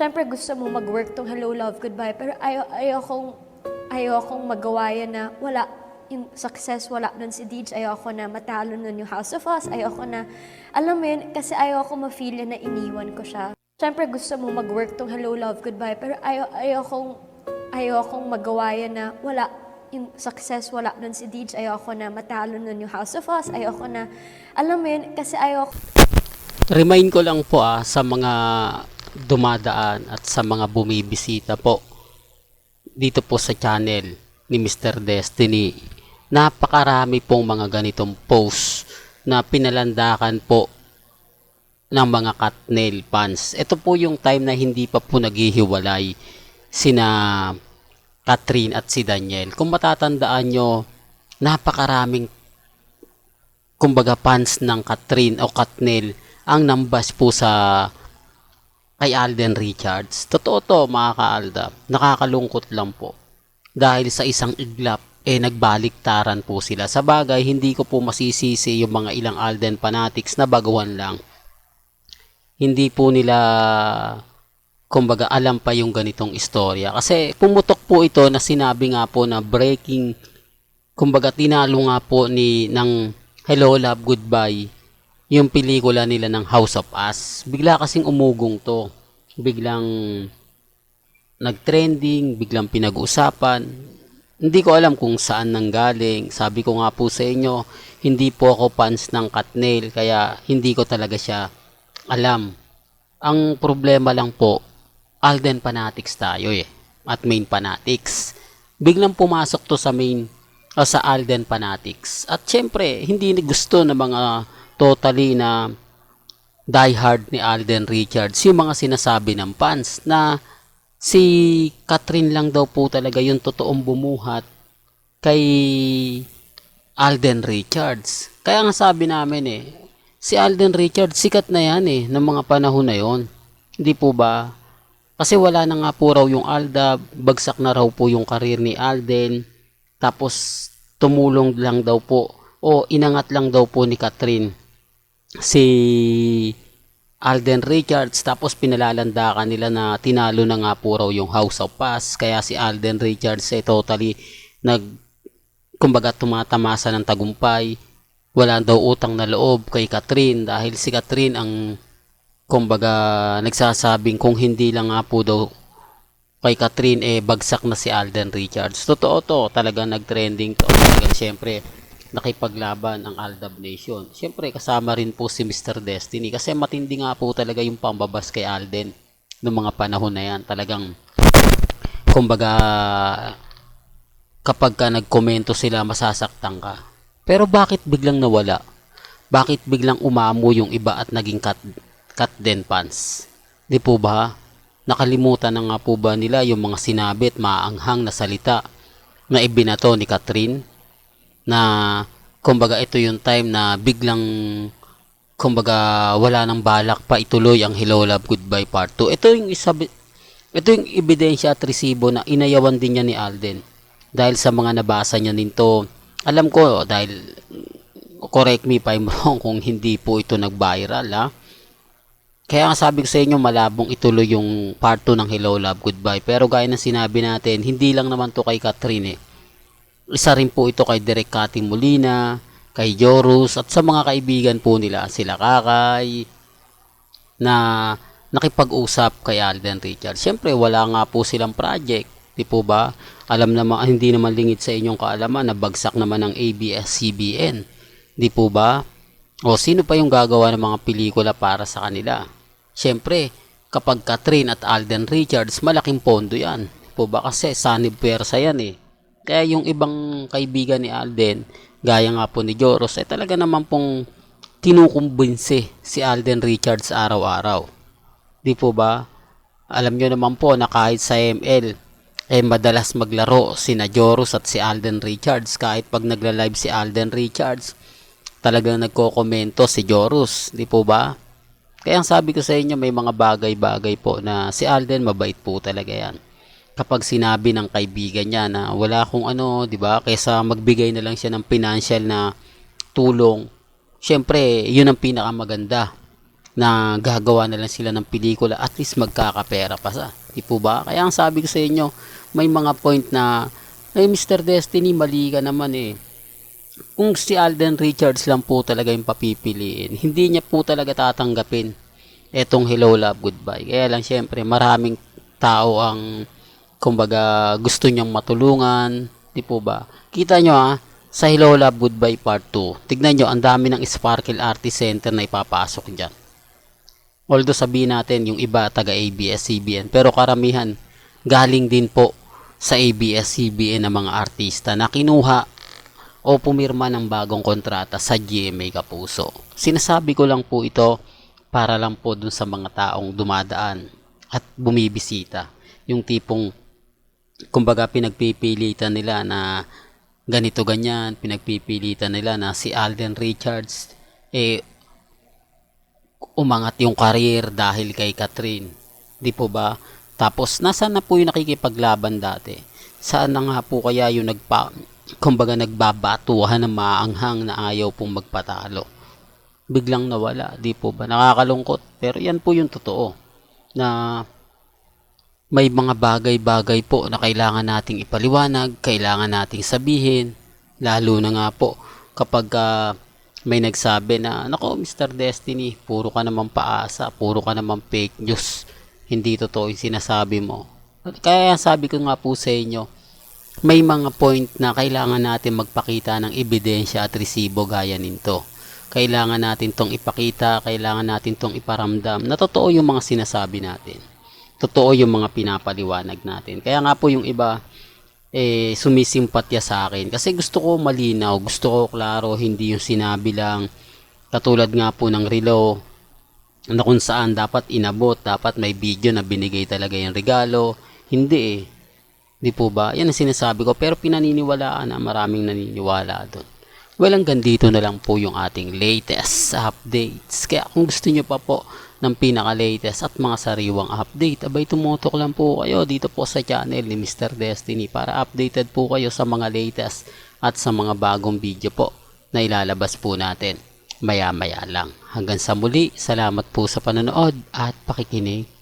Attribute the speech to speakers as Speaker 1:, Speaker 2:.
Speaker 1: Siyempre gusto mo mag-work tong Hello Love Goodbye pero ayaw, ayokong ayokong magawa yan na wala yung success wala nun si Deej. Ayoko na matalo nun yung House of Us. Ayoko na alam mo yun kasi ayoko ma-feel na iniwan ko siya. Siyempre gusto mo mag-work tong Hello Love Goodbye pero ayaw, ayokong ayokong magawa yan na wala yung success wala nun si Deej. Ayoko na matalo nun yung House of Us. Ayoko na alam mo yun kasi ayoko
Speaker 2: Remind ko lang po ah, sa mga dumadaan at sa mga bumibisita po dito po sa channel ni Mr. Destiny. Napakarami pong mga ganitong posts na pinalandakan po ng mga cut nail fans. Ito po yung time na hindi pa po naghihiwalay sina Catherine at si Daniel. Kung matatandaan nyo, napakaraming kumbaga fans ng Catherine o Katnil ang nambas po sa kay Alden Richards. Totoo to mga ka-Alda. Nakakalungkot lang po. Dahil sa isang iglap, eh nagbaliktaran po sila. Sa bagay, hindi ko po masisisi yung mga ilang Alden fanatics na baguhan lang. Hindi po nila kumbaga alam pa yung ganitong istorya. Kasi pumutok po ito na sinabi nga po na breaking kumbaga tinalo nga po ni ng Hello Love Goodbye yung pelikula nila ng House of Us. Bigla kasing umugong to. Biglang nagtrending, biglang pinag-uusapan. Hindi ko alam kung saan nanggaling. Sabi ko nga po sa inyo, hindi po ako fans ng Katnail kaya hindi ko talaga siya alam. Ang problema lang po, Alden Fanatics tayo eh. At main Fanatics. Biglang pumasok to sa main o sa Alden Fanatics. At syempre, hindi gusto ng mga totally na diehard ni Alden Richards yung mga sinasabi ng fans na si Catherine lang daw po talaga yung totoong bumuhat kay Alden Richards. Kaya nga sabi namin eh, si Alden Richards sikat na yan eh, ng mga panahon na yon. Hindi po ba? Kasi wala na nga po raw yung Alda, bagsak na raw po yung karir ni Alden, tapos tumulong lang daw po o inangat lang daw po ni Catherine si Alden Richards tapos pinalalandakan nila na tinalo na nga po raw yung House of Pass. Kaya si Alden Richards ay totally nag kumbaga tumatamasa ng tagumpay. Wala daw utang na loob kay Catherine dahil si Catherine ang kumbaga nagsasabing kung hindi lang nga po daw kay Catherine eh bagsak na si Alden Richards. Totoo to talaga nagtrending to. Talagang syempre nakipaglaban ang Aldab Nation. Siyempre, kasama rin po si Mr. Destiny kasi matindi nga po talaga yung pambabas kay Alden noong mga panahon na yan. Talagang, kumbaga, kapag ka nagkomento sila, masasaktan ka. Pero bakit biglang nawala? Bakit biglang umamo yung iba at naging cut, cut den pants? Di po ba? Nakalimutan na nga po ba nila yung mga sinabit, maanghang na salita na ibinato ni Catherine? Na kumbaga ito yung time na biglang kumbaga wala nang balak pa ituloy ang Hello Love Goodbye Part 2. Ito yung isa ito yung ebidensya at resibo na inayawan din niya ni Alden. Dahil sa mga nabasa niya nito, alam ko dahil correct me if I'm wrong kung hindi po ito nag-viral ha. Kaya nga sabi ko sa inyo malabong ituloy yung part 2 ng Hello Love Goodbye. Pero gaya ng sinabi natin, hindi lang naman to kay Catherine eh isa rin po ito kay Derek Cathy Molina, kay Jorus at sa mga kaibigan po nila sila Kakay na nakipag-usap kay Alden Richards. Siyempre wala nga po silang project, di po ba? Alam naman hindi naman lingid sa inyong kaalaman na bagsak naman ng ABS-CBN. Di po ba? O sino pa yung gagawa ng mga pelikula para sa kanila? Siyempre, kapag Catherine at Alden Richards, malaking pondo yan. Di po ba? Kasi Sunny Persa yan eh. Kaya yung ibang kaibigan ni Alden, gaya nga po ni Joros, ay talaga naman pong kinukumbinsi si Alden Richards araw-araw. Di po ba? Alam nyo naman po na kahit sa ML, eh madalas maglaro si Joros at si Alden Richards. Kahit pag nagla-live si Alden Richards, talagang nagko-komento si Joros. Di po ba? Kaya ang sabi ko sa inyo, may mga bagay-bagay po na si Alden mabait po talaga yan kapag sinabi ng kaibigan niya na wala akong ano, 'di ba? Kaysa magbigay na lang siya ng financial na tulong. Syempre, 'yun ang pinakamaganda. na gagawa na lang sila ng pelikula at least magkakapera pa sa di po ba kaya ang sabi ko sa inyo may mga point na ay Mr. Destiny mali ka naman eh kung si Alden Richards lang po talaga yung papipiliin hindi niya po talaga tatanggapin etong Hello Love Goodbye kaya lang syempre maraming tao ang kumbaga gusto niyang matulungan. Di po ba? Kita nyo ha sa Hello Love Goodbye Part 2 tignan nyo ang dami ng Sparkle Artist Center na ipapasok dyan. Although sabihin natin yung iba taga ABS-CBN pero karamihan galing din po sa ABS-CBN ng mga artista na kinuha o pumirma ng bagong kontrata sa GMA Kapuso. Sinasabi ko lang po ito para lang po dun sa mga taong dumadaan at bumibisita. Yung tipong kumbaga pinagpipilitan nila na ganito ganyan, pinagpipilitan nila na si Alden Richards eh umangat yung career dahil kay Catherine. Di po ba? Tapos, nasaan na po yung nakikipaglaban dati? Saan na nga po kaya yung nagpa, kumbaga nagbabatuhan ng maanghang na ayaw pong magpatalo? Biglang nawala, di po ba? Nakakalungkot. Pero yan po yung totoo. Na may mga bagay-bagay po na kailangan nating ipaliwanag, kailangan nating sabihin, lalo na nga po kapag ah, may nagsabi na, nako Mr. Destiny, puro ka naman paasa, puro ka naman fake news, hindi totoo yung sinasabi mo. Kaya sabi ko nga po sa inyo, may mga point na kailangan natin magpakita ng ebidensya at resibo gaya nito. Kailangan natin tong ipakita, kailangan natin tong iparamdam na totoo yung mga sinasabi natin. Totoo yung mga pinapaliwanag natin. Kaya nga po yung iba, eh, sumisimpatya sa akin. Kasi gusto ko malinaw, gusto ko klaro, hindi yung sinabi lang. Katulad nga po ng relo, na kung saan dapat inabot, dapat may video na binigay talaga yung regalo. Hindi eh. Di po ba? Yan ang sinasabi ko. Pero pinaniniwalaan na maraming naniniwala doon. Well, hanggang dito na lang po yung ating latest updates. Kaya kung gusto nyo pa po ng pinaka-latest at mga sariwang update, abay tumutok lang po kayo dito po sa channel ni Mr. Destiny para updated po kayo sa mga latest at sa mga bagong video po na ilalabas po natin maya-maya lang. Hanggang sa muli, salamat po sa panonood at pakikinig.